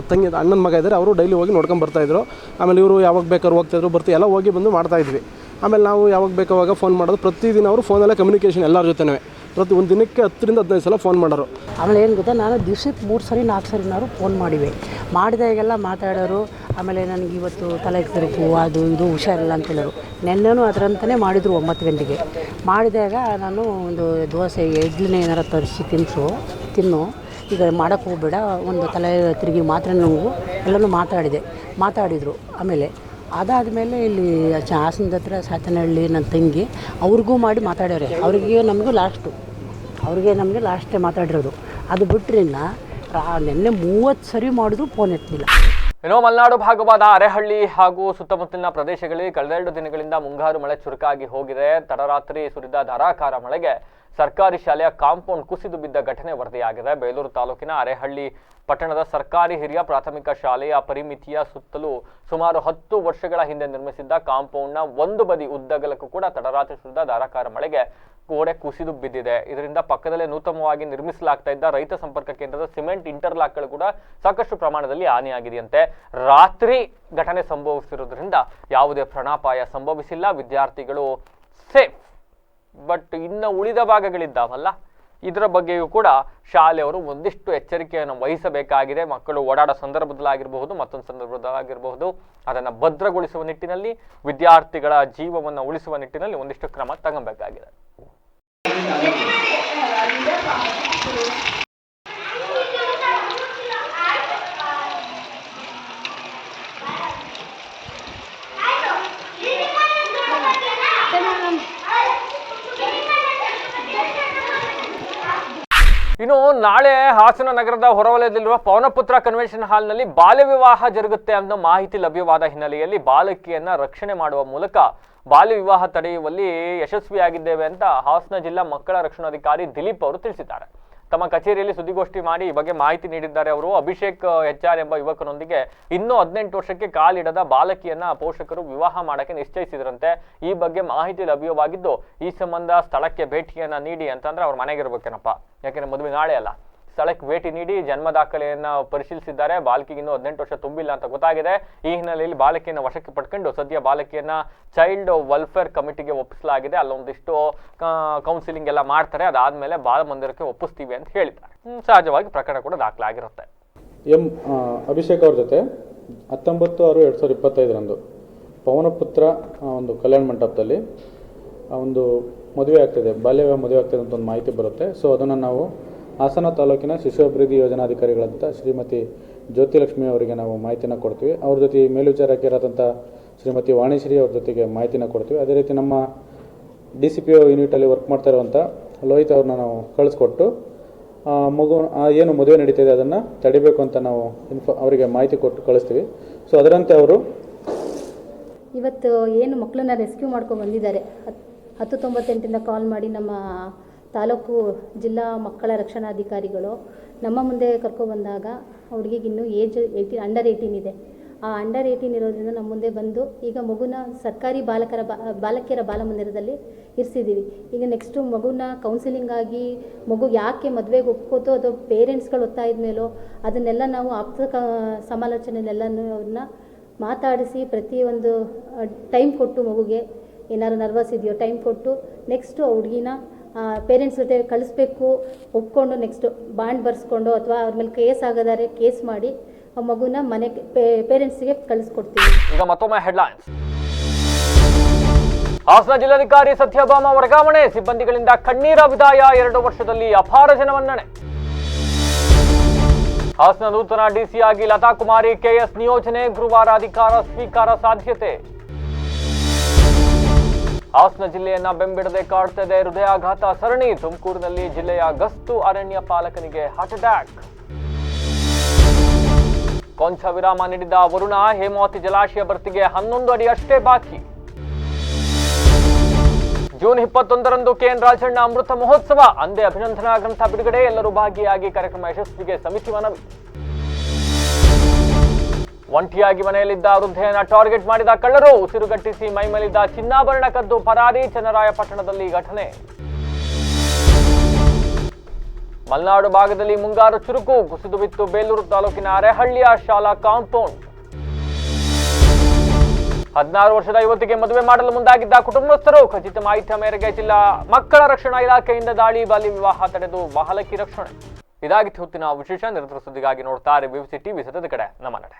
ತಂಗಿ, ಅಣ್ಣನ ಮಗ ಇದ್ದಾರೆ ಅವರು ಡೈಲಿ ಹೋಗಿ ನೋಡ್ಕೊಂಡು ಬರ್ತಾಯಿದ್ರು ಆಮೇಲೆ ಇವರು ಯಾವಾಗ ಬೇಕಾದ್ರು ಹೋಗ್ತಾಯಿದ್ರು ಬರ್ತಾ, ಎಲ್ಲ ಹೋಗಿ ಬಂದು ಮಾಡ್ತಾಯಿದ್ವಿ ಆಮೇಲೆ ನಾವು ಯಾವಾಗ ಬೇಕಾವಾಗ ಫೋನ್ ಮಾಡೋದು, ಪ್ರತಿದಿನ ಅವರು ಫೋನಲ್ಲೇ ಕಮ್ಯುನಿಕೇಷನ್ ಎಲ್ಲರ ಜೊತೆನೇ. ಪ್ರತಿ ಒಂದು ದಿನಕ್ಕೆ ಹತ್ತರಿಂದ ಹದಿನೈದು ಸಲ ಫೋನ್ ಮಾಡೋರು. ಆಮೇಲೆ ಏನು ಗೊತ್ತಾ, ನಾನು ದಿವ್ಸಕ್ಕೆ ಮೂರು ಸರಿ, ನಾಲ್ಕು ಸರಿನಾದ್ರು ಫೋನ್ ಮಾಡಿವೆ. ಮಾಡಿದಾಗೆಲ್ಲ ಮಾತಾಡೋರು, ಆಮೇಲೆ ನನಗೆ ಇವತ್ತು ತಲೆ ತಿರುಪು ಅದು ಇದು ಹುಷಾರಿಲ್ಲ ಅಂತ ಹೇಳೋರು. ನೆನ್ನೆನೂ ಅದರಂತನೇ ಮಾಡಿದರು ಒಂಬತ್ತು ಗಂಟೆಗೆ. ಮಾಡಿದಾಗ ನಾನು ಒಂದು ದೋಸೆ, ಇಡ್ಲಿನೇ ಏನಾರು ತರಿಸಿ ತಿನ್ನಿಸು ತಿನ್ನು. ಈಗ ಮಾಡೋಕ್ಕೆ ಹೋಗಬೇಡ, ಒಂದು ತಲೆ ತಿರುಗಿ ಮಾತ್ರ ನೋವು ಎಲ್ಲನೂ ಮಾತಾಡಿದೆ. ಮಾತಾಡಿದರು. ಆಮೇಲೆ ಅದಾದಮೇಲೆ ಇಲ್ಲಿ ಹಾಸನದ ಹತ್ರ ಸಾತನಹಳ್ಳಿ ನನ್ನ ತಂಗಿ, ಅವ್ರಿಗೂ ಮಾಡಿ ಮಾತಾಡ್ಯಾರೆ ಅವ್ರಿಗೆ ನಮಗೂ ಲಾಸ್ಟು ಅವ್ರಿಗೆ ನಮಗೆ ಲಾಸ್ಟೇ ಮಾತಾಡಿರೋದು. ಅದು ಬಿಟ್ಟರಿಂದ ನಿನ್ನೆ ಮೂವತ್ತು ಸರಿ ಮಾಡಿದ್ರು ಫೋನ್ ಎತ್ತಲಿಲ್ಲ ಏನೋ ಮಲೆನಾಡು ಭಾಗವಾದ ಅರೆಹಳ್ಳಿ ಹಾಗೂ ಸುತ್ತಮುತ್ತಲಿನ ಪ್ರದೇಶಗಳಲ್ಲಿ ಕಳೆದೆರಡು ದಿನಗಳಿಂದ ಮುಂಗಾರು ಮಳೆ ಚುರುಕಾಗಿ ಹೋಗಿದೆ. ತಡರಾತ್ರಿ ಸುರಿದ ಧಾರಾಕಾರ ಮಳೆಗೆ ಸರ್ಕಾರಿ ಶಾಲೆಯ ಕಾಂಪೌಂಡ್ ಕುಸಿದು ಬಿದ್ದ ಘಟನೆ ವರದಿಯಾಗಿದೆ. ಬೇಲೂರು ತಾಲೂಕಿನ ಅರೆಹಳ್ಳಿ ಪಟ್ಟಣದ ಸರ್ಕಾರಿ ಹಿರಿಯ ಪ್ರಾಥಮಿಕ ಶಾಲೆಯ ಪರಿಮಿತಿಯ ಸುತ್ತಲೂ ಸುಮಾರು ಹತ್ತು ವರ್ಷಗಳ ಹಿಂದೆ ನಿರ್ಮಿಸಿದ್ದ ಕಾಂಪೌಂಡ್ನ ಒಂದು ಬದಿ ಉದ್ದಗಲಕ್ಕೂ ಕೂಡ ತಡರಾತ್ರಿ ಸುರಿದ ಧಾರಾಕಾರ ಮಳೆಗೆ ಗೋಡೆ ಕುಸಿದು ಬಿದ್ದಿದೆ. ಇದರಿಂದ ಪಕ್ಕದಲ್ಲೇ ನೂತನವಾಗಿ ನಿರ್ಮಿಸಲಾಗ್ತಾ ಇದ್ದ ರೈತ ಸಂಪರ್ಕ ಕೇಂದ್ರದ ಸಿಮೆಂಟ್ ಇಂಟರ್ಲಾಕ್ಗಳು ಕೂಡ ಸಾಕಷ್ಟು ಪ್ರಮಾಣದಲ್ಲಿ ಹಾನಿಯಾಗಿದೆಯಂತೆ. ರಾತ್ರಿ ಘಟನೆ ಸಂಭವಿಸಿರುವುದರಿಂದ ಯಾವುದೇ ಪ್ರಾಣಾಪಾಯ ಸಂಭವಿಸಿಲ್ಲ. ವಿದ್ಯಾರ್ಥಿಗಳು ಸೇಫ್. ಬಟ್ ಇನ್ನು ಉಳಿದ ಭಾಗಗಳಿದ್ದಾವಲ್ಲ, ಇದರ ಬಗ್ಗೆಯೂ ಕೂಡ ಶಾಲೆಯವರು ಒಂದಿಷ್ಟು ಎಚ್ಚರಿಕೆಯನ್ನು ವಹಿಸಬೇಕಾಗಿದೆ. ಮಕ್ಕಳು ಓಡಾಡೋ ಸಂದರ್ಭದಲ್ಲಾಗಿರಬಹುದು, ಮತ್ತೊಂದು ಸಂದರ್ಭದಲ್ಲಾಗಿರಬಹುದು, ಅದನ್ನು ಭದ್ರಗೊಳಿಸುವ ನಿಟ್ಟಿನಲ್ಲಿ, ವಿದ್ಯಾರ್ಥಿಗಳ ಜೀವವನ್ನು ಉಳಿಸುವ ನಿಟ್ಟಿನಲ್ಲಿ ಒಂದಿಷ್ಟು ಕ್ರಮ ತಗೊಬೇಕಾಗಿದೆ. ಇನ್ನು ನಾಳೆ ಹಾಸನ ನಗರದ ಹೊರವಲಯದಲ್ಲಿರುವ ಪವನಪುತ್ರ ಕನ್ವೆನ್ಷನ್ ಹಾಲ್ನಲ್ಲಿ ಬಾಲ್ಯ ವಿವಾಹ ಜರುಗುತ್ತೆ ಅನ್ನೋ ಮಾಹಿತಿ ಲಭ್ಯವಾದ ಹಿನ್ನೆಲೆಯಲ್ಲಿ ಬಾಲಕಿಯನ್ನ ರಕ್ಷಣೆ ಮಾಡುವ ಮೂಲಕ ಬಾಲ್ಯ ವಿವಾಹ ತಡೆಯುವಲ್ಲಿ ಯಶಸ್ವಿಯಾಗಿದ್ದೇವೆ ಅಂತ ಹಾಸನ ಜಿಲ್ಲಾ ಮಕ್ಕಳ ರಕ್ಷಣಾಧಿಕಾರಿ ದಿಲೀಪ್ ಅವರು ತಿಳಿಸಿದ್ದಾರೆ. ತಮ್ಮ ಕಚೇರಿಯಲ್ಲಿ ಸುದ್ದಿಗೋಷ್ಠಿ ಮಾಡಿ ಈ ಬಗ್ಗೆ ಮಾಹಿತಿ ನೀಡಿದ್ದಾರೆ ಅವರು. ಅಭಿಷೇಕ್ ಎಚ್ ಆರ್ ಎಂಬ ಯುವಕನೊಂದಿಗೆ ಇನ್ನೂ ಹದಿನೆಂಟು ವರ್ಷಕ್ಕೆ ಕಾಲಿಡದ ಬಾಲಕಿಯನ್ನ ಪೋಷಕರು ವಿವಾಹ ಮಾಡಕ್ಕೆ ನಿಶ್ಚಯಿಸಿದ್ರಂತೆ. ಈ ಬಗ್ಗೆ ಮಾಹಿತಿ ಲಭ್ಯವಾಗಿದ್ದು ಈ ಸಂಬಂಧ ಸ್ಥಳಕ್ಕೆ ಭೇಟಿಯನ್ನ ನೀಡಿ ಅಂತಂದ್ರೆ ಅವ್ರ ಮನೆಗಿರ್ಬೇಕೇನಪ್ಪ. ಯಾಕೆಂದ್ರೆ ಮದುವೆ ನಾಳೆ ಅಲ್ಲ. ಸ್ಥಳಕ್ಕೆ ಭೇಟಿ ನೀಡಿ ಜನ್ಮ ದಾಖಲೆಯನ್ನ ಪರಿಶೀಲಿಸಿದ್ದಾರೆ. ಬಾಲಕಿಗೆ ಇನ್ನೂ ಹದಿನೆಂಟು ವರ್ಷ ತುಂಬಿಲ್ಲ ಅಂತ ಗೊತ್ತಾಗಿದೆ. ಈ ಹಿನ್ನೆಲೆಯಲ್ಲಿ ಬಾಲಕಿಯನ್ನು ವಶಕ್ಕೆ ಪಡ್ಕೊಂಡು ಸದ್ಯ ಬಾಲಕಿಯನ್ನ ಚೈಲ್ಡ್ ವೆಲ್ಫೇರ್ ಕಮಿಟಿಗೆ ಒಪ್ಪಿಸಲಾಗಿದೆ. ಅಲ್ಲೊಂದಿಷ್ಟು ಕೌನ್ಸಿಲಿಂಗ್ ಎಲ್ಲ ಮಾಡ್ತಾರೆ. ಅದಾದ್ಮೇಲೆ ಬಾಲ ಮಂದಿರಕ್ಕೆ ಒಪ್ಪಿಸ್ತೀವಿ ಅಂತ ಹೇಳಿದ್ದಾರೆ. ಸಹಜವಾಗಿ ಪ್ರಕರಣ ಕೂಡ ದಾಖಲಾಗಿರುತ್ತೆ. ಎಂ ಅಭಿಷೇಕ್ ಅವ್ರ ಜೊತೆ ಹತ್ತೊಂಬತ್ತು ಆರು ಎರಡು ಸಾವಿರದ ಇಪ್ಪತ್ತೈದರಂದು ಪವನಪುತ್ರ ಒಂದು ಕಲ್ಯಾಣ ಮಂಟಪದಲ್ಲಿ ಒಂದು ಮದುವೆ ಆಗ್ತಿದೆ. ಬಾಲ್ಯ ಮದುವೆ ಆಗ್ತಿದೆ ಅಂತ ಒಂದು ಮಾಹಿತಿ ಬರುತ್ತೆ. ಸೊ ಅದನ್ನು ನಾವು ಹಾಸನ ತಾಲೂಕಿನ ಶಿಶು ಅಭಿವೃದ್ಧಿ ಯೋಜನಾಧಿಕಾರಿಗಳಂತ ಶ್ರೀಮತಿ ಜ್ಯೋತಿಲಕ್ಷ್ಮಿ ಅವರಿಗೆ ನಾವು ಮಾಹಿತಿನ ಕೊಡ್ತೀವಿ. ಅವ್ರ ಜೊತೆ ಮೇಲ್ವಿಚಾರಕಿಯರಾದಂಥ ಶ್ರೀಮತಿ ವಾಣಿಶ್ರೀ ಅವ್ರ ಜೊತೆಗೆ ಮಾಹಿತಿನ ಕೊಡ್ತೀವಿ. ಅದೇ ರೀತಿ ನಮ್ಮ ಡಿ ಸಿ ಪಿ ಒ ಯೂನಿಟಲ್ಲಿ ವರ್ಕ್ ಮಾಡ್ತಾ ಇರುವಂಥ ಲೋಹಿತ್ ಅವ್ರನ್ನ ನಾವು ಕಳಿಸ್ಕೊಟ್ಟು ಮಗು ಏನು ಮದುವೆ ನಡೀತಿದೆ ಅದನ್ನು ತಡಿಬೇಕು ಅಂತ ನಾವು ಇನ್ಫೋ ಅವರಿಗೆ ಮಾಹಿತಿ ಕೊಟ್ಟು ಕಳಿಸ್ತೀವಿ. ಸೊ ಅದರಂತೆ ಅವರು ಇವತ್ತು ಏನು ಮಕ್ಕಳನ್ನ ರೆಸ್ಕ್ಯೂ ಮಾಡ್ಕೊಂಡು ಬಂದಿದ್ದಾರೆ. ಹತ್- ಹತ್ತು ತೊಂಬತ್ತೆಂಟಿಂದ ಕಾಲ್ ಮಾಡಿ ನಮ್ಮ ತಾಲೂಕು ಜಿಲ್ಲಾ ಮಕ್ಕಳ ರಕ್ಷಣಾಧಿಕಾರಿಗಳು ನಮ್ಮ ಮುಂದೆ ಕರ್ಕೊಬಂದಾಗ ಹುಡುಗಿಗೆ ಇನ್ನೂ ಏಜ್ ಏಯ್ಟೀನ್, ಅಂಡರ್ ಏಯ್ಟೀನ್ ಇದೆ. ಆ ಅಂಡರ್ ಏಯ್ಟೀನ್ ಇರೋದ್ರಿಂದ ನಮ್ಮ ಮುಂದೆ ಬಂದು ಈಗ ಮಗುನ ಸರ್ಕಾರಿ ಬಾಲಕರ ಬಾಲಕಿಯರ ಬಾಲಮಂದಿರದಲ್ಲಿ ಇರಿಸಿದ್ದೀವಿ. ಈಗ ನೆಕ್ಸ್ಟು ಮಗುನ ಕೌನ್ಸಿಲಿಂಗ್ ಆಗಿ ಮಗು ಯಾಕೆ ಮದುವೆಗೆ ಒಪ್ಕೋತೋ ಅದು ಪೇರೆಂಟ್ಸ್ಗಳು ಒತ್ತಾಯದ ಮೇಲೋ ಅದನ್ನೆಲ್ಲ ನಾವು ಆಪ್ತ ಕ ಸಮಾಲೋಚನೆಯಲ್ಲೆಲ್ಲನೂ ಅವ್ರನ್ನ ಮಾತಾಡಿಸಿ ಪ್ರತಿಯೊಂದು ಟೈಮ್ ಕೊಟ್ಟು ಮಗುಗೆ ಏನಾದ್ರು ನರ್ವಸ್ ಇದೆಯೋ ಟೈಮ್ ಕೊಟ್ಟು ನೆಕ್ಸ್ಟು ಆ ಹುಡುಗಿನ ಪೇರೆಂಟ್ಸ್ ಜೊತೆ ಕಳಿಸ್ಬೇಕು ಒಪ್ಕೊಂಡು ನೆಕ್ಸ್ಟು ಬಾಂಡ್ ಬರೆಸ್ಕೊಂಡು ಅಥವಾ ಅವ್ರ ಮೇಲೆ ಕೇಸ್ ಆಗೋದಾದ್ರೆ ಕೇಸ್ ಮಾಡಿ ಆ ಮಗುನ ಮನೆ ಪೇರೆಂಟ್ಸ್ಗೆ ಕಳಿಸ್ಕೊಡ್ತೀವಿ. ಈಗ ಮತ್ತೊಮ್ಮೆ ಹೆಡ್ಲೈನ್ಸ್ ಹಾಸನ ಜಿಲ್ಲಾಧಿಕಾರಿ ಸತ್ಯಭಾಮ ವರ್ಗಾವಣೆ, ಸಿಬ್ಬಂದಿಗಳಿಂದ ಕಣ್ಣೀರ ವಿದಾಯ ಎರಡು ವರ್ಷದಲ್ಲಿ ಅಪಾರ ಜನಮನ್ನಣೆ. ಹಾಸನ ನೂತನ ಡಿಸಿಯಾಗಿ ಲತಾ ಕುಮಾರಿ ಕೆಎಸ್ ನಿಯೋಜನೆ ಗುರುವಾರ ಅಧಿಕಾರ ಸ್ವೀಕಾರ ಸಾಧ್ಯತೆ. ಹಾಸನ ಜಿಲ್ಲೆಯನ್ನ ಬೆಂಬಿಡದೆ ಕಾಡ್ತದೆ ಹೃದಯಾಘಾತ ಸರಣಿ. ತುಮಕೂರಿನಲ್ಲಿ ಜಿಲ್ಲೆಯ ಗಸ್ತು ಅರಣ್ಯ ಪಾಲಕನಿಗೆ ಹಾರ್ಟ್ ಅಟ್ಯಾಕ್ ಕೊಂಚ ವಿರಾಮ ನೀಡಿದ ವರುಣ, ಹೇಮಾವತಿ ಜಲಾಶಯ ಭರ್ತಿಗೆ ಹನ್ನೊಂದು ಅಡಿ ಅಷ್ಟೇ ಬಾಕಿ. ಜೂನ್ ಇಪ್ಪತ್ತೊಂದರಂದು ಕೆಎನ್ ರಾಜಣ್ಣ ಅಮೃತ ಮಹೋತ್ಸವ. ಅಂದೇ ಅಭಿನಂದನಾ ಗ್ರಂಥ ಬಿಡುಗಡೆ, ಎಲ್ಲರೂ ಭಾಗಿಯಾಗಿ ಕಾರ್ಯಕ್ರಮ ಯಶಸ್ವಿಗೆ ಸಮಿತಿ ಮನವಿ. ಒಂಟಿಯಾಗಿ ಮನೆಯಲ್ಲಿದ್ದ ವೃದ್ಧೆಯನ್ನ ಟಾರ್ಗೆಟ್ ಮಾಡಿದ ಕಳ್ಳರು ಉಸಿರುಗಟ್ಟಿಸಿ ಮೈಮೇಲಿದ್ದ ಚಿನ್ನಾಭರಣ ಕದ್ದು ಪರಾರಿ ಚನ್ನರಾಯಪಟ್ಟಣದಲ್ಲಿ ಘಟನೆ. ಮಲೆನಾಡು ಭಾಗದಲ್ಲಿ ಮುಂಗಾರು ಚುರುಕು, ಕುಸಿದು ಬಿತ್ತು ಬೇಲೂರು ತಾಲೂಕಿನ ಅರೆಹಳ್ಳಿಯ ಶಾಲಾ ಕಾಂಪೌಂಡ್. ಹದಿನಾರು ವರ್ಷದ ಯುವತಿಗೆ ಮದುವೆ ಮಾಡಲು ಮುಂದಾಗಿದ್ದ ಕುಟುಂಬಸ್ಥರು, ಖಚಿತ ಮಾಹಿತಿಯ ಮೇರೆಗೆ ಜಿಲ್ಲಾ ಮಕ್ಕಳ ರಕ್ಷಣಾ ಇಲಾಖೆಯಿಂದ ದಾಳಿ ಬಾಲ್ಯ ವಿವಾಹ ತಡೆದು ಬಾಲಕಿ ರಕ್ಷಣೆ. ಇದಾಗಿತ್ತು ಹೊತ್ತಿನ ವಿಶೇಷ, ನಿರಂತರ ಸುದ್ದಿಗಾಗಿ ನೋಡ್ತಾರೆ ಬಿಬಿಸಿ ಟಿವಿ ಸತತ ಕಡೆ, ನಮ್ಮ ನಡೆ.